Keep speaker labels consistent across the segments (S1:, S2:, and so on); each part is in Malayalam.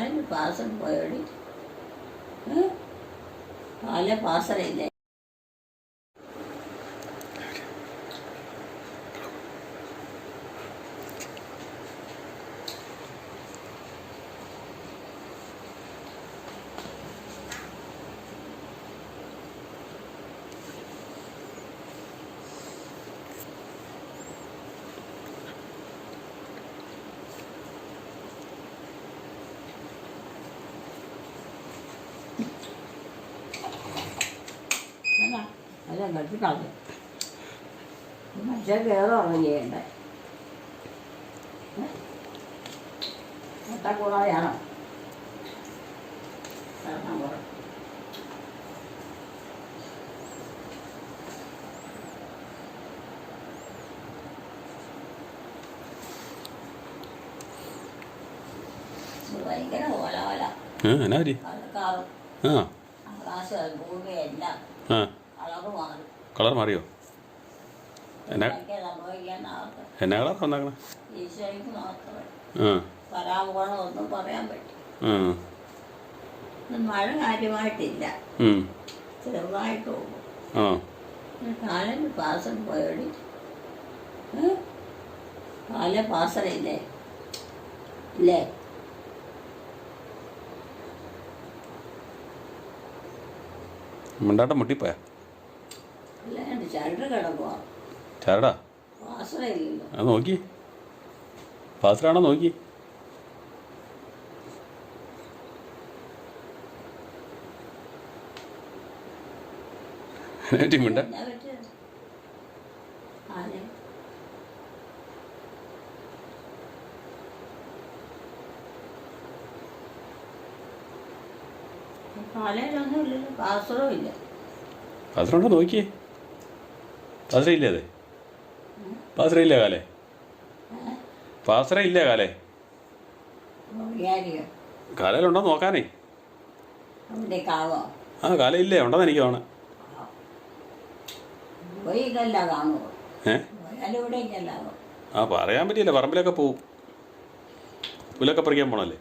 S1: കാലിന് പാസം പോയോടി. കാലെ പാസറില്ലേ അല്ല അല്ല കെട്ടിക്കളഞ്ഞു മനുഷ്യൻ കയറുകയാണ് ചെയ്യണ്ടേ കൂടാതെയാണോ കിടക്കാൻ പോകണം ഭയങ്കര ഓല ഓല
S2: ആ എന്നാ പറ്റി
S1: കളക്കാവും
S2: ആ
S1: ആകാശം ഭൂമി എല്ലാം
S2: ആ
S1: കളറ് മാറി
S2: കളർ മാറിയോ? എന്നാ കളർ വന്നേക്കണേ.
S1: മഴ കാര്യമായിട്ടില്ല. ചെറുതായിട്ട് പോകും പോയോടി. കാല പാസറില്ലേ ഇല്ലേ?
S2: മിണ്ടാട്ടം മുട്ടിപ്പോയാ?
S1: അല്ലാണ്ട് ചരട് കിടക്കുക
S2: ചരടാ?
S1: പാസറയില്ലല്ലോ
S2: അത് നോക്കി. പാസ്റ്ററാണോ നോക്കി? എന്നാ പറ്റി മിണ്ട. പാസറയില്ല പാസ്റ്റർ ഇല്ലേ കാലേ? പാസറയില്ല കാലേ? കാലയിലുണ്ടോ നോക്കാനേ? ആ കാല ഇല്ലേ ഉണ്ടെന്ന് എനിക്ക് വേണം ഏ? ആ പറയാൻ പറ്റിയില്ല. പറമ്പിലൊക്കെ പോവും. പുല്ലൊക്കെ പറിക്കാൻ പോണല്ലേ?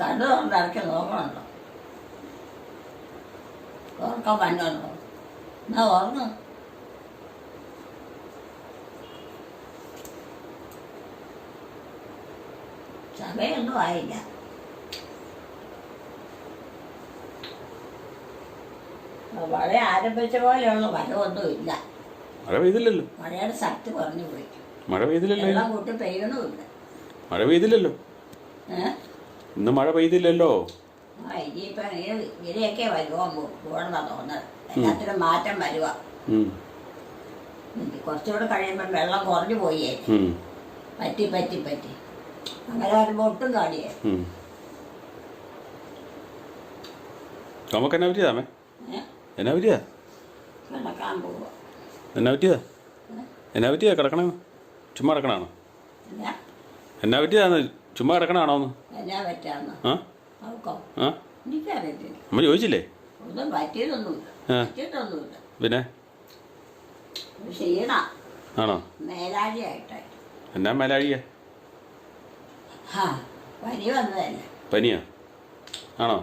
S1: കൊണ്ട് ഇറക്കി നോക്കണല്ലോ ഉറക്കം പറ്റുമല്ലോ എന്നാ ആയില്ല. മഴ ആരംഭിച്ച പോലെയുള്ള. ഒന്നും ഇല്ല.
S2: മഴ പെയ്തില്ലല്ലോ.
S1: മഴയുടെ ശക്തി കുറഞ്ഞു പോയി
S2: മഴ പെയ്തില്ലല്ലോ.
S1: വെള്ളം കൂട്ടി പെയ്യണമില്ല.
S2: മഴ പെയ്തില്ലല്ലോ.
S1: ഏഹ്
S2: ഇന്ന് മഴ പെയ്തില്ലല്ലോ.
S1: ആ ഇനിയിപ്പം ഇങ്ങനെ ഇങ്ങനെയൊക്കെ വരുമോ പോകണമെന്നാ തോന്നുന്നത്. എല്ലാത്തിനും മാറ്റം വരുക കുറച്ചുകൂടെ കഴിയുമ്പോൾ വെള്ളം കുറഞ്ഞു പോയേ. പറ്റി പറ്റി പറ്റി. അങ്ങനെ വരുമ്പോൾ ഒട്ടും
S2: കാണിയേ. നമുക്ക് എന്നാ പറ്റിയതാമേ എന്നാ പറ്റിയതാ?
S1: കിടക്കാൻ പോവുക
S2: എന്നാ പറ്റിയതാ? എന്നാ പറ്റിയതാ? കിടക്കണേ? ചുമ്മാ കിടക്കണാണോ?
S1: എന്നാ
S2: പറ്റിയതാന്ന് ചുമ്മാ കിടക്കണാണോ അമ്മ ചോദിച്ചില്ലേ. പിന്നെ? ആണോ? എന്നാ മേലാഴിയ? പനിയാ? ആണോ?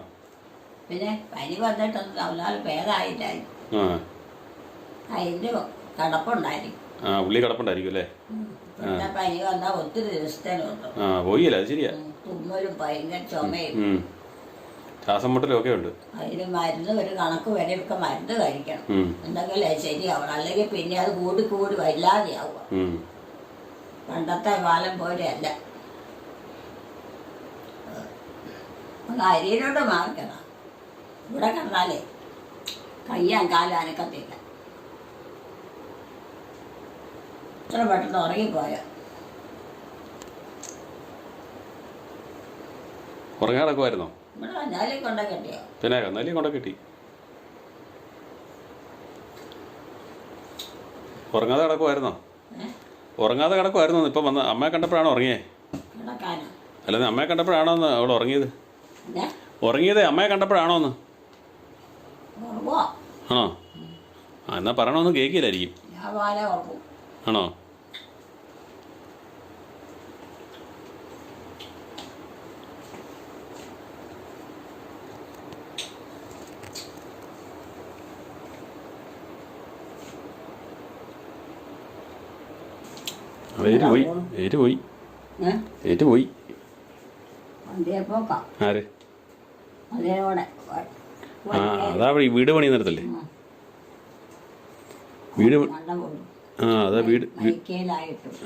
S1: പിന്നെ പനി വന്നിട്ടൊന്നും അവനാൽ ഭേദമായിട്ടായിരുന്നു
S2: ആ.
S1: അതിന്റെ കിടപ്പുണ്ടായിരിക്കും
S2: ആ പുള്ളി കിടപ്പുണ്ടായിരിക്കും അല്ലേ?
S1: പനി വന്നാൽ ഒത്തിരി ദിവസത്തേനുണ്ട്
S2: ആ പോയില്ല അത് ശരിയാ.
S1: തുമ്മലും ഭയങ്കര ചുമയും.
S2: ഉം. ശ്വാസം മുട്ടലൊക്കെ ഉണ്ട്.
S1: അതിന് മരുന്ന് ഒരു കണക്ക് വരെ ഒക്കെ മരുന്ന് കഴിക്കണം. എന്തെങ്കിലേ ശരിയാവണം. അല്ലെങ്കിൽ പിന്നെ അത് കൂടി കൂടി വല്ലാതെയാവുക. പണ്ടത്തെ കാലം പോലെയല്ല ഒന്ന് അരിയിലോട്ട് മാറിക്കണം ഇവിടെ കണ്ടാലേ കയ്യാൻ കാലം ഇത്ര പെട്ടെന്ന് ഉറങ്ങിപ്പോയ? ഉറങ്ങാറൊക്കെയായിരുന്നോ കൊണ്ട കെട്ടിയോ?
S2: പിന്നെ കന്നാലി കൊണ്ട കിട്ടി. ഉറങ്ങാതെ കിടക്കുമായിരുന്നോ ഉറങ്ങാതെ കിടക്കുമായിരുന്നോ ഇപ്പം വന്ന് അമ്മയെ കണ്ടപ്പോഴാണോ ഉറങ്ങിയേ? അല്ലാതെ അമ്മയെ കണ്ടപ്പോഴാണോ ഒന്ന് അവൾ ഉറങ്ങിയത്? ഉറങ്ങിയത് അമ്മയെ കണ്ടപ്പോഴാണോ എന്ന് ആണോ? ആ എന്നാൽ പറയണമെന്ന് കേൾക്കില്ലായിരിക്കും. ആണോ? പോയി. പോയി. പോയി. ആര്? ആ അതാ വീട് പണി നിർത്തല്ലേ വീട് ആ അതാ വീട്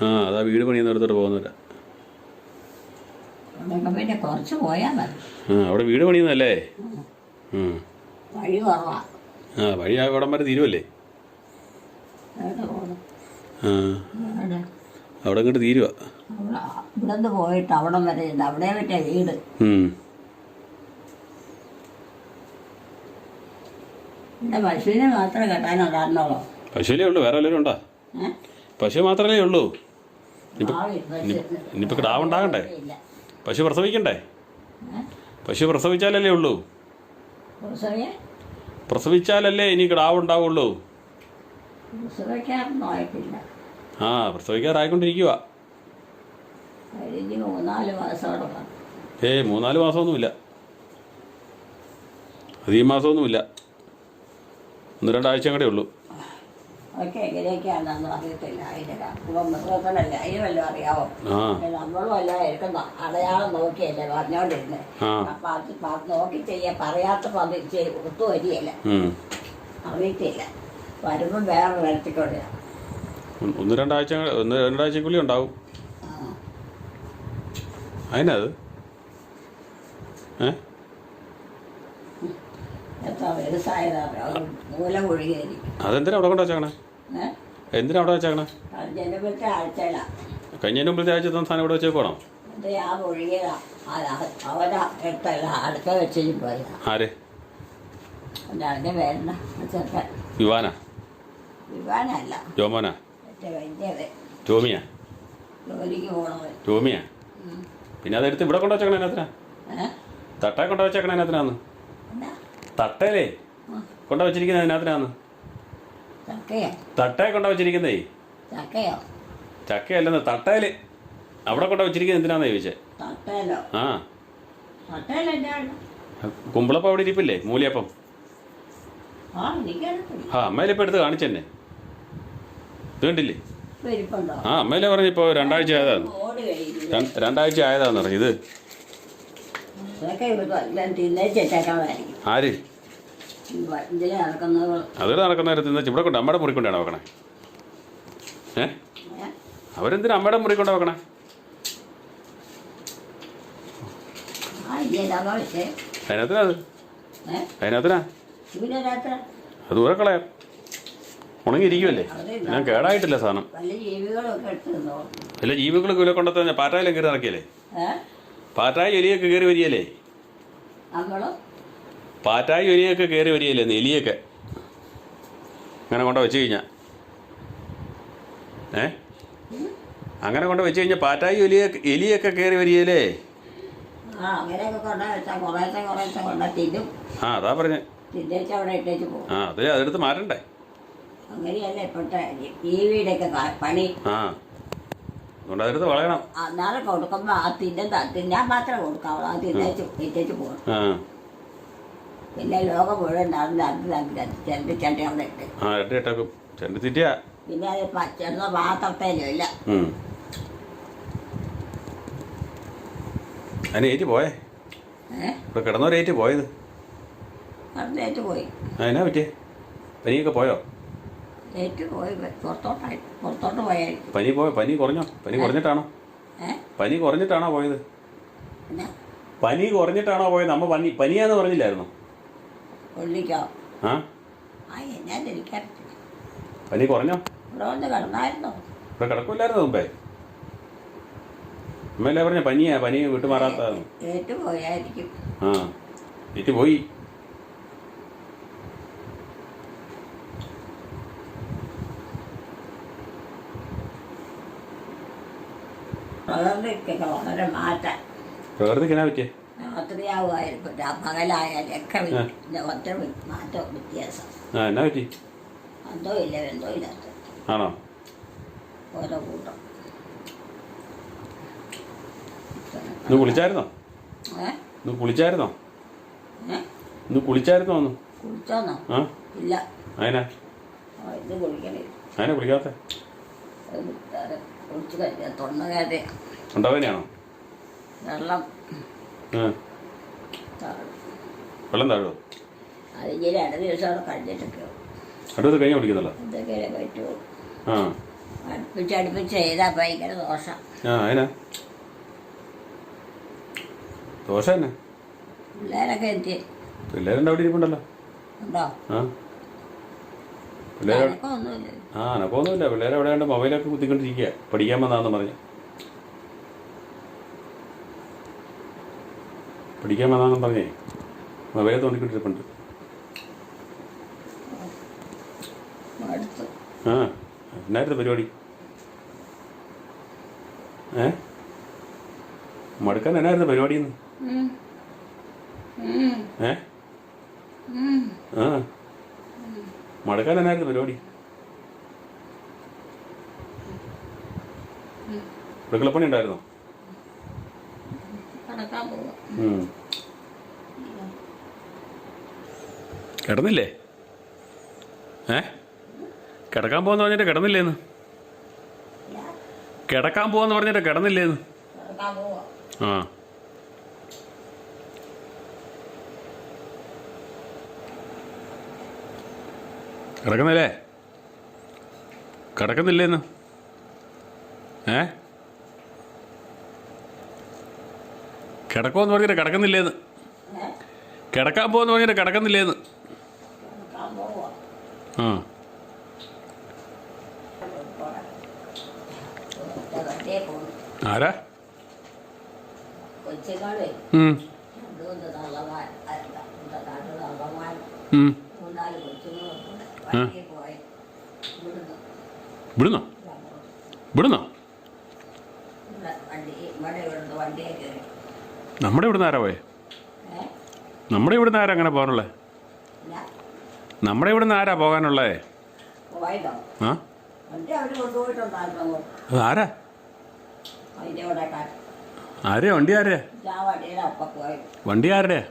S2: ആ അതാ വീട് പണി നേരത്തോട്ട് പോകുന്നില്ല
S1: പിന്നെ കുറച്ച് പോയാൽ മതി.
S2: ആ അവിടെ വീട് പണിയുന്നല്ലേ.
S1: വഴി
S2: ആ വഴി ആ ഇവിടം വരെ
S1: തീരുവല്ലേ?
S2: ആ. അവിടെ. ഇങ്ങോട്ട്
S1: തീരുവ. ഇവിടെ പോയിട്ട് അവിടം വരെ അവിടെ മറ്റേ വീട്. ഇവിടെ പശുവിനെ മാത്രമേ കെട്ടാനുണ്ടായിരുന്നുള്ളൂ
S2: പശുവിലേ ഉള്ളൂ വേറെ എല്ലാവരും ഉണ്ടോ? പശു മാത്രമേ ഉള്ളൂ. ഇനിയിപ്പോൾ കിടാവ് ഉണ്ടാകണ്ടേ പശു പ്രസവിക്കണ്ടേ? പശു പ്രസവിച്ചാലല്ലേ ഉള്ളൂ. പ്രസവിച്ചാലല്ലേ ഇനി കിടാവ് ഉണ്ടാവുള്ളൂ
S1: ഉത്സവയ്ക്കാരൊന്നും ആയിട്ടില്ല.
S2: ആ പ്രസവിക്കാറായിക്കൊണ്ടിരിക്കുക ഏയ് മൂന്നാൽ മാസമൊന്നുമില്ല. അധികം മാസമൊന്നുമില്ല. ഒന്ന് രണ്ടാഴ്ച കൂടെ ഉള്ളൂ.
S1: അതൊക്കെ എങ്ങനെയൊക്കെയാണെന്ന് അറിയത്തില്ല. അതിന്റെ മൃഗത്തിനല്ലേ അതിന് വല്ലതും അറിയാവോ? നമ്മളും അല്ല എടുക്കുന്ന അടയാളം നോക്കിയല്ലേ പറഞ്ഞോണ്ടിരുന്നത് അപ്പൊ അത് നോക്കി ചെയ്യാൻ പറയാത്ത പതി ഒത്തു വരികയല്ല. അറിയത്തില്ല. വരുമ്പോ വേറെ വരത്തിക്കൊണ്ട്
S2: ഒന്ന് രണ്ടാഴ്ച ഒന്ന് രണ്ടാഴ്ചക്കുള്ളിൽ ഉണ്ടാവും. അതിനത് ഏ? അതെന്തിനാ അവിടെ കൊണ്ട് വെച്ചേക്കണേ
S1: ഏഹ്
S2: എന്തിനാ അവിടെ വെച്ചേക്കണേ?
S1: ജനപറ്റ ആഴ്ചയില
S2: കഴിഞ്ഞതിന് മുമ്പത്തെ ആഴ്ച തന്നെ സാധനം ഇവിടെ വെച്ചേക്കണോ ആര്? വിവാനാ? ജോമോനാ? ടോമിയാ പിന്നെ അതെടുത്ത് ഇവിടെ കൊണ്ടു വെച്ചേക്കണേ അതിനകത്തിനാ?
S1: ഏഹ്
S2: കൊണ്ടു വെച്ചേക്കണ അതിനകത്തിനാന്ന്. തട്ടേലേ കൊണ്ടു വെച്ചിരിക്കുന്ന വെച്ചിരിക്കുന്നത് അതിനകത്തിനാന്ന്.
S1: ചക്കയോ?
S2: തട്ടേ കൊണ്ട് വെച്ചിരിക്കുന്നേ.
S1: ചക്കയോ?
S2: ചക്കയല്ലെന്ന് തട്ടേൽ. അവിടെ കൊണ്ട് വെച്ചിരിക്കുന്നത് എന്തിനാന്ന് ചോദിച്ചേ?
S1: തട്ടയിലോ
S2: ആ.
S1: തട്ടയില
S2: കുമ്പളപ്പം അവിടെ ഇരിപ്പില്ലേ മൂലിയപ്പം?
S1: ആ എനിക്കറിയത്തില്ല
S2: ആ അമ്മയിലിപ്പോൾ എടുത്ത് കാണിച്ചെന്നെ. ഇത് കണ്ടില്ലേ?
S1: ഇരിപ്പുണ്ടോ?
S2: ആ അമ്മയിലെ പറഞ്ഞു ഇപ്പോൾ രണ്ടാഴ്ച ആയതാന്ന്.
S1: ഓടി
S2: രണ്ടാഴ്ച ആയതാന്ന് പറഞ്ഞു ഇത്.
S1: ഇതൊക്കെ എല്ലാം തിന്നേച്ചേക്കാമായിരിക്കും
S2: ആര്? അവർ നടക്കുന്ന കാര്യത്തിൽ ഇന്ന് ഇവിടെ കൊണ്ട് അമ്മയുടെ മുറി കൊണ്ടാണ് വെക്കണേ. ഏ? അവരെന്തിനാ അമ്മയുടെ മുറി കൊണ്ടാ വെക്കണേ? അതിനകത്തിനാ അത്? അതിനകത്തിനാ? അത് ദൂരെ കളയാം. ഉണങ്ങിയിരിക്കുമല്ലേ ഞാൻ കേടായിട്ടില്ല സാധനം.
S1: വല്ല ജീവികളൊക്കെ
S2: വില കൊണ്ടത്തെ പാറ്റായിലും കയറി നടക്കിയല്ലേ പാറ്റായ എലിയൊക്കെ കയറി വരികയല്ലേ? പാറ്റായി ഒരിയൊക്കെ കയറി വരികയില്ലേ? നെലിയൊക്കെ. അങ്ങനെ കൊണ്ട് വെച്ച് കഴിഞ്ഞാൽ ഏ? അങ്ങനെ കൊണ്ട് വെച്ച് കഴിഞ്ഞാൽ പാറ്റായി എലിയൊക്കെ എലിയൊക്കെ കയറി വരികയല്ലേ?
S1: ആ
S2: അതാ പറഞ്ഞേ. ആ അത് അതെടുത്ത് മാറ്റണ്ടേ?
S1: അങ്ങനെയല്ലേ ഇപ്പോഴത്തെ ടി വിയുടെയൊക്കെ പണി.
S2: ആ അതുകൊണ്ട് അതെടുത്ത് വളയണം.
S1: അന്നാളെ കൊടുക്കുമ്പോൾ ആ തിന്നെ തിന്നാൻ മാത്രമേ കൊടുക്കാവുള്ളൂ. ആ തിന്നേച്ച് ഇട്ടേച്ച് പോകും.
S2: ആ.
S1: പിന്നെ ലോകം മുഴുവൻ നടന്ന് നടന്ന് നടന്ന് ചെണ്ടി ചണ്ടി അവിടെ ഇട്ട്.
S2: ആ ഇട്ട് ഇട്ടേക്കും ചെണ്ട് തിറ്റിയാ
S1: പിന്നെ അത് പ- ചെറുത പാത്രത്തേലും ഇല്ല.
S2: ഉം. അതിന് ഏറ്റ് പോയേ?
S1: ഏഹ്
S2: ഇവിടെ കിടന്നവരേറ്റ് പോയത്?
S1: പോയി.
S2: പറ്റിയേ? പനിയൊക്കെ പോയോ?
S1: ഏറ്റു പോയി പുറത്തോട്ടായി പുറത്തോട്ട് പോയായിരിക്കും
S2: പനി പോയോ? പനി കുറഞ്ഞോ? പനി കുറഞ്ഞിട്ടാണോ? പനി കുറഞ്ഞിട്ടാണോ പോയത്? പനി കുറഞ്ഞിട്ടാണോ പോയത്? അമ്മ പനി പനിയാന്ന് പറഞ്ഞില്ലായിരുന്നു?
S1: കൊള്ളിക്കോ?
S2: ആ?
S1: ആ ഞാൻ എനിക്കറിയില്ല
S2: പനി കുറഞ്ഞോ
S1: ഇവിടെ വന്ന് കിടന്നായിരുന്നോ?
S2: ഇവിടെ കിടക്കില്ലായിരുന്നു മുമ്പേ? അമ്മയല്ലേ പറഞ്ഞ പനിയാ പനി വിട്ടുമാറാത്തതാണ്
S1: ഏറ്റു പോയായിരിക്കും.
S2: ആ ഏറ്റ് പോയി.
S1: പ്രകൃതിക്കൊക്കെ വളരെ മാറ്റം.
S2: പ്രകൃതിക്ക് പറ്റിയേ?
S1: ആ രാത്രിയാവുമായാലും പകലായാലും ഒക്കെ ഒറ്റ മാറ്റം വ്യത്യാസം.
S2: എന്നാ പറ്റി?
S1: എന്തോ ഇല്ല എന്തോ ഇല്ലാത്ത
S2: ആണോ?
S1: ഓരോ കൂട്ടം.
S2: ഇന്ന് കുളിച്ചായിരുന്നോ? ഇന്ന് കുളിച്ചായിരുന്നോ? ഇന്ന് കുളിച്ചായിരുന്നോ ഒന്ന്?
S1: കുളിച്ചോന്നോ? ഇല്ല.
S2: അതിനാ
S1: ഇത് കുളിക്കണേ
S2: അതിനാ കുളിക്കാത്ത?
S1: കുളിച്ച് കഴിഞ്ഞാൽ തൊണ്ണകാതെ
S2: ഉണ്ടവനെയാണോ
S1: വെള്ളം.
S2: ആ.
S1: എവിടെയാണ്ട്
S2: വെള്ളം താഴുമോ
S1: അത് ഇനി രണ്ട് ദിവസം അവിടെ കഴിഞ്ഞിട്ടൊക്കെ
S2: അടുത്ത് കഴിഞ്ഞ കുളിക്കുന്നല്ലോ
S1: എന്തൊക്കെയാണ് പറ്റുമോ
S2: ആ.
S1: അടുപ്പിച്ച് അടുപ്പിച്ച് ചെയ്താൽ ഭയങ്കര ദോഷം
S2: ആ അതിനാ ദോശ തന്നെ?
S1: പിള്ളേരൊക്കെ എത്തി
S2: പിള്ളേരുണ്ട് അവിടെ ഇരിപ്പുണ്ടല്ലോ?
S1: ഉണ്ടോ?
S2: ആ. പിള്ളേർ എനക്കൊന്നുമില്ല മൊബൈലൊക്കെ കുത്തിക്കൊണ്ടിരിക്കുക പഠിക്കാൻ വന്നാന്ന് പറഞ്ഞു. പഠിക്കാൻ വേണമെന്ന് പറഞ്ഞേ മൊബൈൽ
S1: തോന്നിക്കൊണ്ടിരിപ്പുണ്ട്
S2: ആ എന്നായിരുന്നു പരിപാടി? ഏ? മടുക്കാൻ എന്നായിരുന്നു പരിപാടി. ഏ. ആ. മടുക്കാൻ എന്നായിരുന്നു പരിപാടി? അടുക്കളപ്പണി ഉണ്ടായിരുന്നോ?
S1: കിടക്കാൻ പോവാ.
S2: കിടന്നില്ലേ? ഏ? കിടക്കാൻ പോവാന്ന് പറഞ്ഞിട്ട് കിടന്നില്ലേന്ന്? കിടക്കാൻ പോവാന്ന് പറഞ്ഞിട്ട് കിടന്നില്ലേന്ന്? ആ. കിടക്കുന്നില്ലേ? കിടക്കുന്നില്ലേന്ന്? ഏ? കിടക്കുമെന്ന് പറഞ്ഞിട്ട് കിടക്കുന്നില്ലേന്ന്? കിടക്കാൻ പോകുമെന്ന് പറഞ്ഞിട്ട് കിടക്കുന്നില്ലേന്ന്. ആ. ആരാ?
S1: ഇവിടുന്നോ?
S2: ഉം,
S1: രണ്ടുമൂന്ന് തള്ളമാർ നാട്ടു തള്ളമാർ
S2: ഉം.
S1: മൂന്നാൽ കൊച്ചുങ്ങളും വണ്ടിയിൽ പോയി ഇവിടുന്ന്
S2: ഇവിടുന്നോ ഇവിടുന്നോ
S1: ഇവിടെ വണ്ടി ഇവിടെ ഇവിടുന്ന് വണ്ടിയെ കയറി
S2: നമ്മുടെ ഇവിടുന്ന് ആരാ പോയെ? നമ്മുടെ ഇവിടുന്ന് ആരാ അങ്ങനെ പോകാനുള്ളേ? നമ്മുടെ ഇവിടുന്ന് ആരാ പോകാനുള്ളേ? ആ? ആരാ? ആരെയാ വണ്ടി ആരെയാ വണ്ടി ആരുടെയാ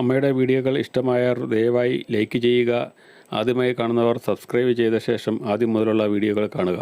S2: അമ്മയുടെ വീഡിയോകൾ ഇഷ്ടമായാൽ ദയവായി ലൈക്ക് ചെയ്യുക. ആദ്യമായി കാണുന്നവർ സബ്സ്ക്രൈബ് ചെയ്ത ശേഷം ആദ്യം മുതലുള്ള വീഡിയോകൾ കാണുക.